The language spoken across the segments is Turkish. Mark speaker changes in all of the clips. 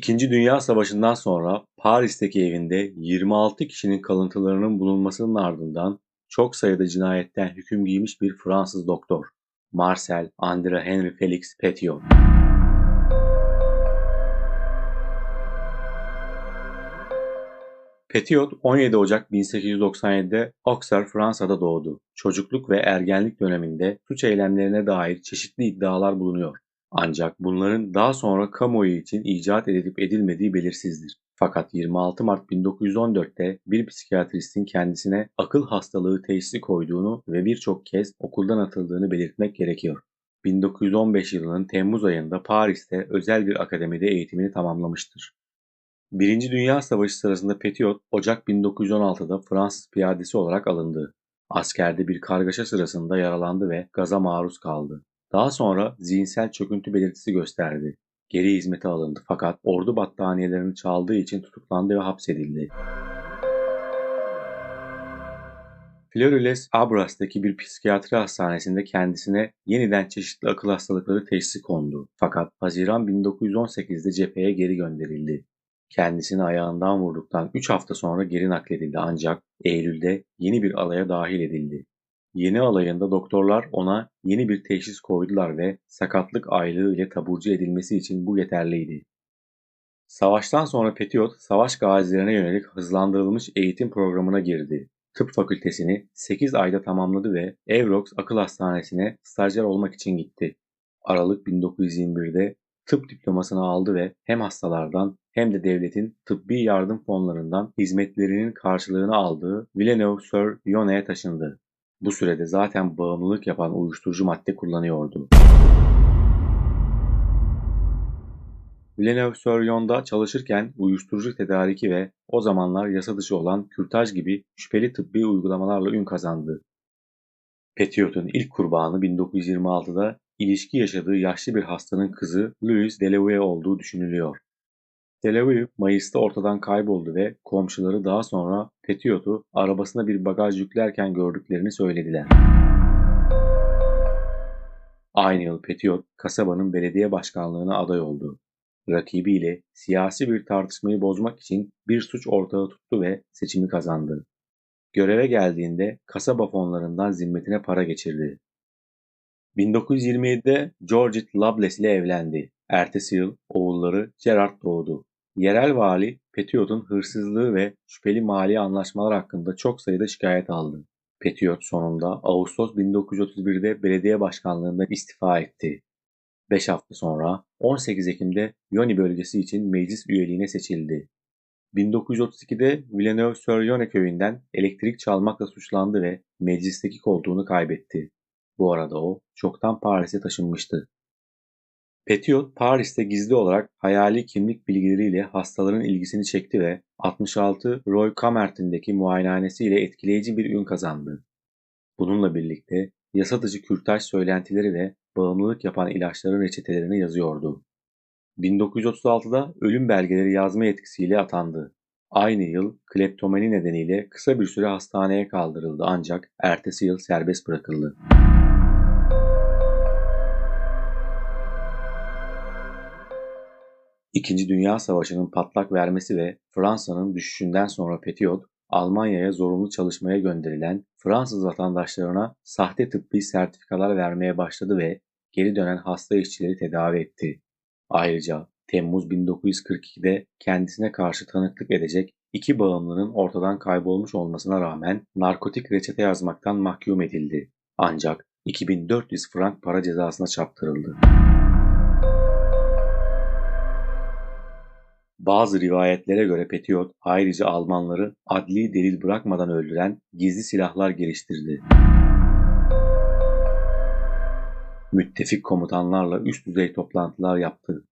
Speaker 1: İkinci Dünya Savaşı'ndan sonra Paris'teki evinde 26 kişinin kalıntılarının bulunmasının ardından çok sayıda cinayetten hüküm giymiş bir Fransız doktor, Marcel André Henri Felix Petiot. Petiot 17 Ocak 1897'de Auxerre, Fransa'da doğdu. Çocukluk ve ergenlik döneminde suç eylemlerine dair çeşitli iddialar bulunuyor. Ancak bunların daha sonra kamuoyu için icat edilip edilmediği belirsizdir. Fakat 26 Mart 1914'te bir psikiyatristin kendisine akıl hastalığı teşhisi koyduğunu ve birçok kez okuldan atıldığını belirtmek gerekiyor. 1915 yılının Temmuz ayında Paris'te özel bir akademide eğitimini tamamlamıştır. Birinci Dünya Savaşı sırasında Petiot, Ocak 1916'da Fransız piyadesi olarak alındı. Askerde bir kargaşa sırasında yaralandı ve gaza maruz kaldı. Daha sonra zihinsel çöküntü belirtisi gösterdi. Geri hizmete alındı fakat ordu battaniyelerini çaldığı için tutuklandı ve hapsedildi. Fleury-les Abras'taki bir psikiyatri hastanesinde kendisine yeniden çeşitli akıl hastalıkları teşhisi kondu. Fakat Haziran 1918'de cepheye geri gönderildi. Kendisini ayağından vurduktan 3 hafta sonra geri nakledildi ancak Eylül'de yeni bir alaya dahil edildi. Yeni alayında doktorlar ona yeni bir teşhis koydular ve sakatlık aylığı ile taburcu edilmesi için bu yeterliydi. Savaştan sonra Petiot, savaş gazilerine yönelik hızlandırılmış eğitim programına girdi. Tıp fakültesini 8 ayda tamamladı ve Evrox Akıl Hastanesi'ne stajyer olmak için gitti. Aralık 1921'de tıp diplomasını aldı ve hem hastalardan hem de devletin tıbbi yardım fonlarından hizmetlerinin karşılığını aldığı Villeneuve-sur-Yonne'ye taşındı. Bu sürede zaten bağımlılık yapan uyuşturucu madde kullanıyordu. Villeneuve-sur-Yonne'da çalışırken uyuşturucu tedariki ve o zamanlar yasa dışı olan kürtaj gibi şüpheli tıbbi uygulamalarla ün kazandı. Petiot'un ilk kurbanı 1926'da ilişki yaşadığı yaşlı bir hastanın kızı Louise Delavue olduğu düşünülüyor. Delavue Mayıs'ta ortadan kayboldu ve komşuları daha sonra Petiot'u arabasına bir bagaj yüklerken gördüklerini söylediler. Aynı yıl Petiot kasabanın belediye başkanlığına aday oldu. Rakibiyle siyasi bir tartışmayı bozmak için bir suç ortağı tuttu ve seçimi kazandı. Göreve geldiğinde kasaba fonlarından zimmetine para geçirdi. 1927'de Georgette Loveless ile evlendi. Ertesi yıl oğulları Gerard doğdu. Yerel vali Petiot'un hırsızlığı ve şüpheli mali anlaşmalar hakkında çok sayıda şikayet aldı. Petiot sonunda Ağustos 1931'de belediye başkanlığından istifa etti. 5 hafta sonra 18 Ekim'de Yoni bölgesi için meclis üyeliğine seçildi. 1932'de Villeneuve-sur-Yonne köyünden elektrik çalmakla suçlandı ve meclisteki koltuğunu kaybetti. Bu arada o çoktan Paris'e taşınmıştı. Petiot Paris'te gizli olarak hayali kimlik bilgileriyle hastaların ilgisini çekti ve 66 Roy Kamertin'deki muayenehanesiyle etkileyici bir ün kazandı. Bununla birlikte yasa dışı kürtaj söylentileri ve bağımlılık yapan ilaçların reçetelerini yazıyordu. 1936'da ölüm belgeleri yazma yetkisiyle atandı. Aynı yıl kleptomani nedeniyle kısa bir süre hastaneye kaldırıldı ancak ertesi yıl serbest bırakıldı. İkinci Dünya Savaşı'nın patlak vermesi ve Fransa'nın düşüşünden sonra Petiot, Almanya'ya zorunlu çalışmaya gönderilen Fransız vatandaşlarına sahte tıbbi sertifikalar vermeye başladı ve geri dönen hasta işçileri tedavi etti. Ayrıca Temmuz 1942'de kendisine karşı tanıklık edecek iki bağımlının ortadan kaybolmuş olmasına rağmen narkotik reçete yazmaktan mahkum edildi. Ancak 2400 frank para cezasına çarptırıldı. Bazı rivayetlere göre Petiot ayrıca Almanları adli delil bırakmadan öldüren gizli silahlar geliştirdi. Müttefik komutanlarla üst düzey toplantılar yaptı.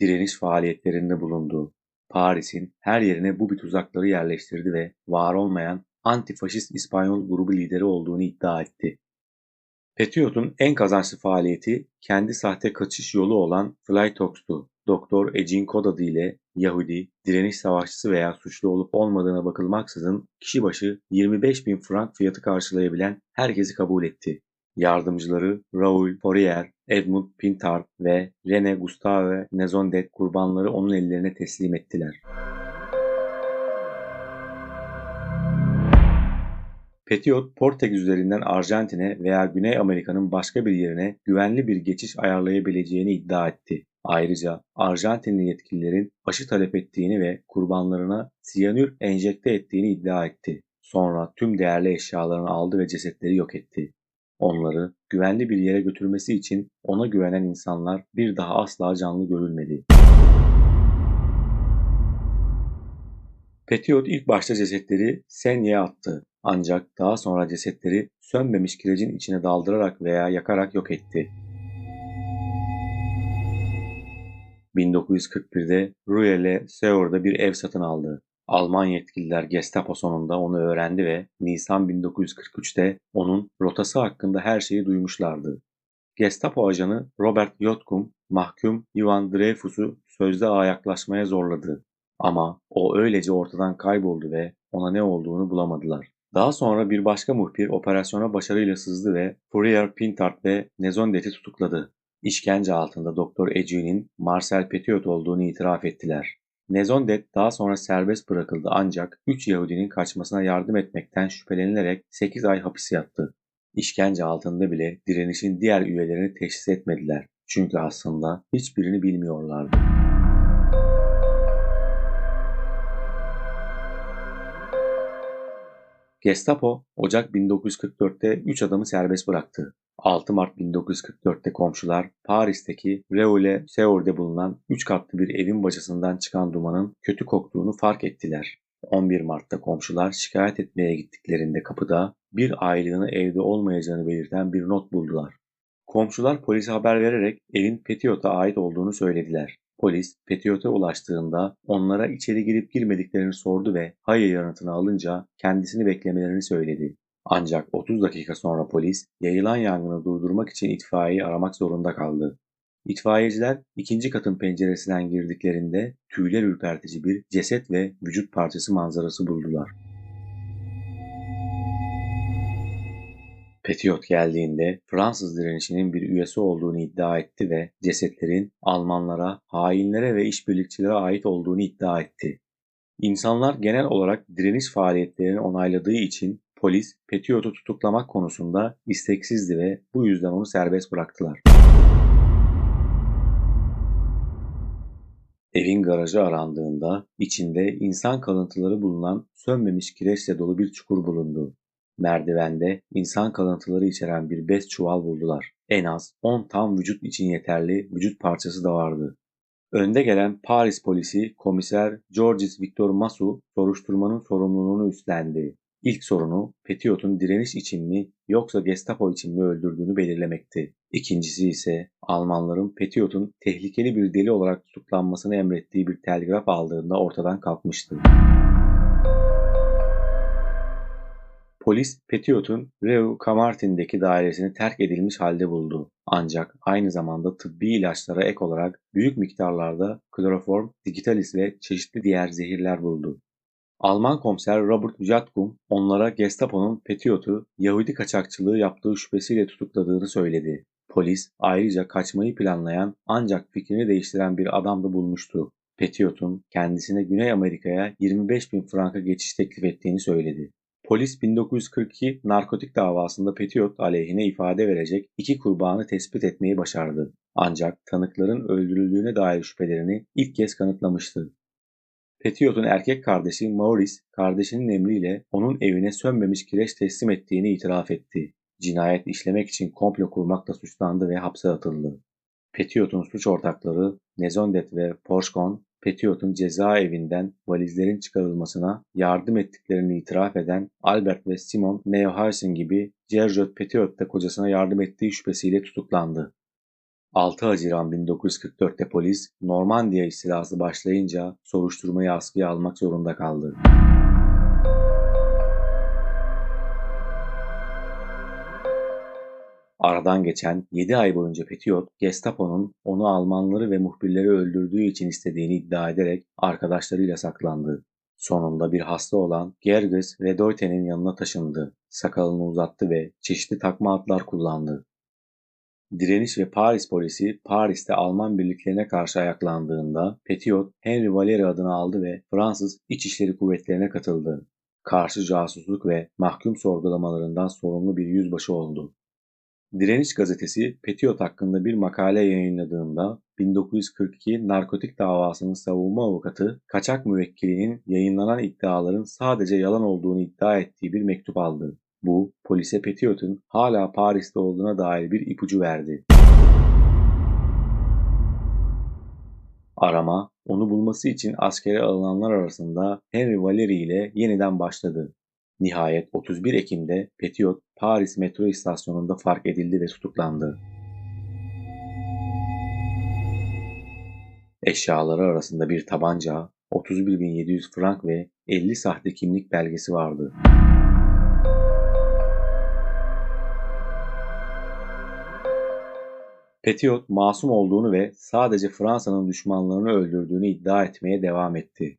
Speaker 1: Direniş faaliyetlerinde bulundu. Paris'in her yerine bu bir tuzakları yerleştirdi ve var olmayan antifaşist İspanyol grubu lideri olduğunu iddia etti. Petiot'un en kazançlı faaliyeti kendi sahte kaçış yolu olan Flytox'tu. Doktor Ecin Kod adı ile Yahudi, direniş savaşçısı veya suçlu olup olmadığına bakılmaksızın kişi başı 25 bin frank fiyatı karşılayabilen herkesi kabul etti. Yardımcıları Raoul Fourier, Edmund Pintard ve René Gustave Nezondet kurbanları onun ellerine teslim ettiler. Petiot, Portekiz üzerinden Arjantin'e veya Güney Amerika'nın başka bir yerine güvenli bir geçiş ayarlayabileceğini iddia etti. Ayrıca Arjantinli yetkililerin aşı talep ettiğini ve kurbanlarına siyanür enjekte ettiğini iddia etti. Sonra tüm değerli eşyalarını aldı ve cesetleri yok etti. Onları güvenli bir yere götürmesi için ona güvenen insanlar bir daha asla canlı görülmedi. Petiot ilk başta cesetleri Senye'ye attı. Ancak daha sonra cesetleri sönmemiş kirecin içine daldırarak veya yakarak yok etti. 1941'de Ruelle Seor'da bir ev satın aldı. Alman yetkililer Gestapo sonunda onu öğrendi ve Nisan 1943'te onun rotası hakkında her şeyi duymuşlardı. Gestapo ajanı Robert Yotkum, mahkum Ivan Dreyfus'u sözde ağa yaklaşmaya zorladı. Ama o öylece ortadan kayboldu ve ona ne olduğunu bulamadılar. Daha sonra bir başka muhbir operasyona başarıyla sızdı ve Fourier, Pintard ve Nezondet'i tutukladı. İşkence altında Doktor Eci'nin Marcel Petiot olduğunu itiraf ettiler. Nezondet daha sonra serbest bırakıldı ancak 3 Yahudinin kaçmasına yardım etmekten şüphelenilerek 8 ay hapis yattı. İşkence altında bile direnişin diğer üyelerini teşhis etmediler. Çünkü aslında hiçbirini bilmiyorlardı. Gestapo Ocak 1944'te 3 adamı serbest bıraktı. 6 Mart 1944'te komşular Paris'teki Reule Seur'de bulunan 3 katlı bir evin bacasından çıkan dumanın kötü koktuğunu fark ettiler. 11 Mart'ta komşular şikayet etmeye gittiklerinde kapıda bir aylığına evde olmayacağını belirten bir not buldular. Komşular polise haber vererek evin Petiot'a ait olduğunu söylediler. Polis Petiot'a ulaştığında onlara içeri girip girmediklerini sordu ve hayır yanıtını alınca kendisini beklemelerini söyledi. Ancak 30 dakika sonra polis yayılan yangını durdurmak için itfaiyeyi aramak zorunda kaldı. İtfaiyeciler ikinci katın penceresinden girdiklerinde tüyler ürpertici bir ceset ve vücut parçası manzarası buldular. Petiot geldiğinde Fransız direnişinin bir üyesi olduğunu iddia etti ve cesetlerin Almanlara, hainlere ve işbirlikçilere ait olduğunu iddia etti. İnsanlar genel olarak direniş faaliyetlerini onayladığı için polis Petiot'u tutuklamak konusunda isteksizdi ve bu yüzden onu serbest bıraktılar. Evin garajı arandığında içinde insan kalıntıları bulunan sönmemiş kireçle dolu bir çukur bulundu. Merdivende insan kalıntıları içeren bir bez çuval buldular. En az 10 tam vücut için yeterli vücut parçası da vardı. Önde gelen Paris polisi komiser Georges Victor Masu soruşturmanın sorumluluğunu üstlendi. İlk sorunu Petiot'un direniş için mi yoksa Gestapo için mi öldürdüğünü belirlemekti. İkincisi ise Almanların Petiot'un tehlikeli bir deli olarak tutuklanmasını emrettiği bir telgraf aldığında ortadan kalkmıştı. Polis Petiot'un Reu Camartin'deki dairesini terk edilmiş halde buldu. Ancak aynı zamanda tıbbi ilaçlara ek olarak büyük miktarlarda kloroform, digitalis ve çeşitli diğer zehirler buldu. Alman komiser Robert Jatkum onlara Gestapo'nun Petiot'u Yahudi kaçakçılığı yaptığı şüphesiyle tutukladığını söyledi. Polis ayrıca kaçmayı planlayan ancak fikrini değiştiren bir adam da bulmuştu. Petiot'un kendisine Güney Amerika'ya 25 bin franka geçiş teklif ettiğini söyledi. Polis 1942 narkotik davasında Petiot aleyhine ifade verecek iki kurbanı tespit etmeyi başardı. Ancak tanıkların öldürüldüğüne dair şüphelerini ilk kez kanıtlamıştı. Petiot'un erkek kardeşi Maurice, kardeşinin emriyle onun evine sönmemiş kireç teslim ettiğini itiraf etti. Cinayet işlemek için komplo kurmakla suçlandı ve hapse atıldı. Petiot'un suç ortakları Nezondet ve Porchon, Petiot'un cezaevinden valizlerin çıkarılmasına yardım ettiklerini itiraf eden Albert ve Simon Neuhausen gibi Gerjot Petiot da kocasına yardım ettiği şüphesiyle tutuklandı. 6 Haziran 1944'te polis Normandiya istilası başlayınca soruşturmayı askıya almak zorunda kaldı. Aradan geçen 7 ay boyunca Petiot, Gestapo'nun onu Almanları ve muhbirleri öldürdüğü için istediğini iddia ederek arkadaşlarıyla saklandı. Sonunda bir hasta olan Gerges Redoyte'nin yanına taşındı. Sakalını uzattı ve çeşitli takma adlar kullandı. Direniş ve Paris polisi Paris'te Alman birliklerine karşı ayaklandığında Petiot, Henry Valeri adını aldı ve Fransız İçişleri Kuvvetlerine katıldı. Karşı casusluk ve mahkum sorgulamalarından sorumlu bir yüzbaşı oldu. Direniş gazetesi Petiot hakkında bir makale yayınladığında 1942 narkotik davasının savunma avukatı kaçak müvekkilinin yayınlanan iddiaların sadece yalan olduğunu iddia ettiği bir mektup aldı. Bu polise Petiot'un hala Paris'te olduğuna dair bir ipucu verdi. Arama onu bulması için askere alınanlar arasında Henry Valeri ile yeniden başladı. Nihayet 31 Ekim'de Petiot Paris metro istasyonunda fark edildi ve tutuklandı. Eşyaları arasında bir tabanca, 31.700 frank ve 50 sahte kimlik belgesi vardı. Petiot masum olduğunu ve sadece Fransa'nın düşmanlarını öldürdüğünü iddia etmeye devam etti.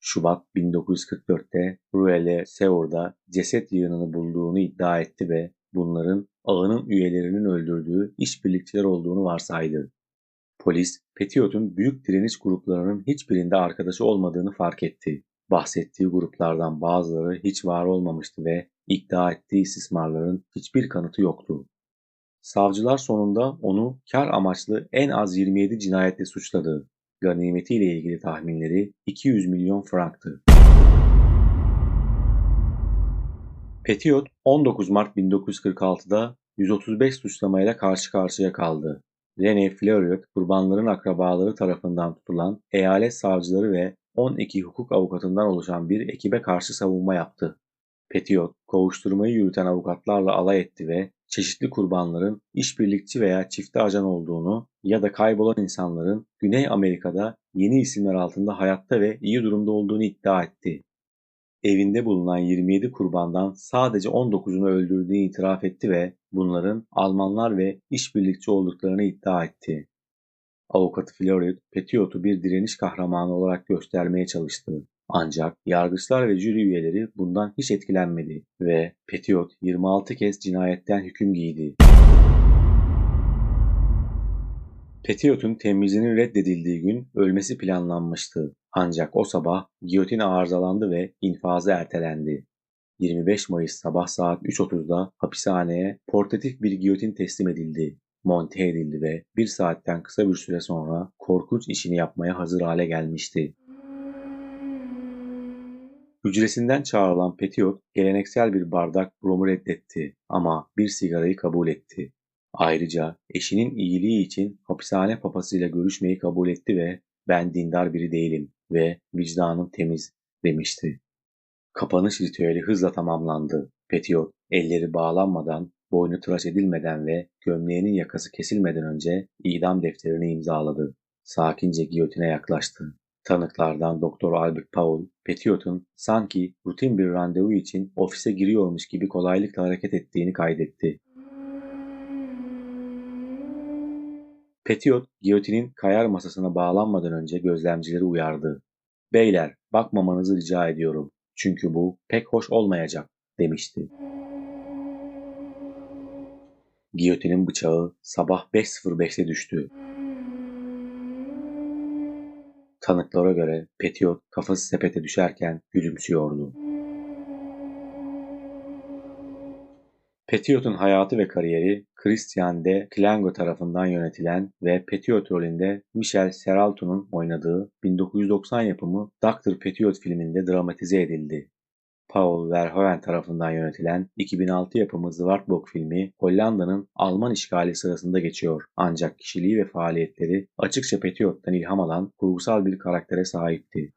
Speaker 1: Şubat 1944'te Ruelle Seur'da ceset yığınını bulduğunu iddia etti ve bunların ağının üyelerinin öldürdüğü işbirlikçiler olduğunu varsaydı. Polis, Petiot'un büyük direniş gruplarının hiçbirinde arkadaşı olmadığını fark etti. Bahsettiği gruplardan bazıları hiç var olmamıştı ve iddia ettiği istismarların hiçbir kanıtı yoktu. Savcılar sonunda onu kar amaçlı en az 27 cinayetle suçladı. Ganimetiyle ilgili tahminleri 200 milyon franktı. Petiot 19 Mart 1946'da 135 suçlamayla karşı karşıya kaldı. René Fleuriot kurbanların akrabaları tarafından tutulan eyalet savcıları ve 12 hukuk avukatından oluşan bir ekibe karşı savunma yaptı. Petiot, kovuşturmayı yürüten avukatlarla alay etti ve çeşitli kurbanların işbirlikçi veya çifte ajan olduğunu ya da kaybolan insanların Güney Amerika'da yeni isimler altında hayatta ve iyi durumda olduğunu iddia etti. Evinde bulunan 27 kurbandan sadece 19'unu öldürdüğünü itiraf etti ve bunların Almanlar ve işbirlikçi olduklarını iddia etti. Avukatı Florid, Petiot'u bir direniş kahramanı olarak göstermeye çalıştı. Ancak yargıçlar ve jüri üyeleri bundan hiç etkilenmedi ve Petiot 26 kez cinayetten hüküm giydi. Petiot'un temizliğinin reddedildiği gün ölmesi planlanmıştı. Ancak o sabah giyotin arızalandı ve infazı ertelendi. 25 Mayıs sabah saat 3.30'da hapishaneye portatif bir giyotin teslim edildi. Monte edildi ve bir saatten kısa bir süre sonra korkunç işini yapmaya hazır hale gelmişti. Hücresinden çağrılan Petiot geleneksel bir bardak romu reddetti ama bir sigarayı kabul etti. Ayrıca eşinin iyiliği için hapishane papasıyla görüşmeyi kabul etti ve ben dindar biri değilim ve vicdanım temiz demişti. Kapanış ritüeli hızla tamamlandı. Petiot elleri bağlanmadan, boynu tıraş edilmeden ve gömleğinin yakası kesilmeden önce idam defterini imzaladı. Sakince giyotine yaklaştı. Tanıklardan Doktor Albert Paul, Petiot'un sanki rutin bir randevu için ofise giriyormuş gibi kolaylıkla hareket ettiğini kaydetti. Petiot, giyotinin kayar masasına bağlanmadan önce gözlemcileri uyardı. Beyler, bakmamanızı rica ediyorum. Çünkü bu pek hoş olmayacak, demişti. Giyotinin bıçağı sabah 5.05'te düştü. Tanıklara göre Petiot kafası sepete düşerken gülümsüyordu. Petiot'un hayatı ve kariyeri Christian de Clango tarafından yönetilen ve Petiot rolünde Michel Serralto'nun oynadığı 1990 yapımı Dr. Petiot filminde dramatize edildi. Paul Verhoeven tarafından yönetilen 2006 yapımı Zwartbock filmi Hollanda'nın Alman işgali sırasında geçiyor. Ancak kişiliği ve faaliyetleri açıkça Petiot'tan ilham alan kurgusal bir karaktere sahipti.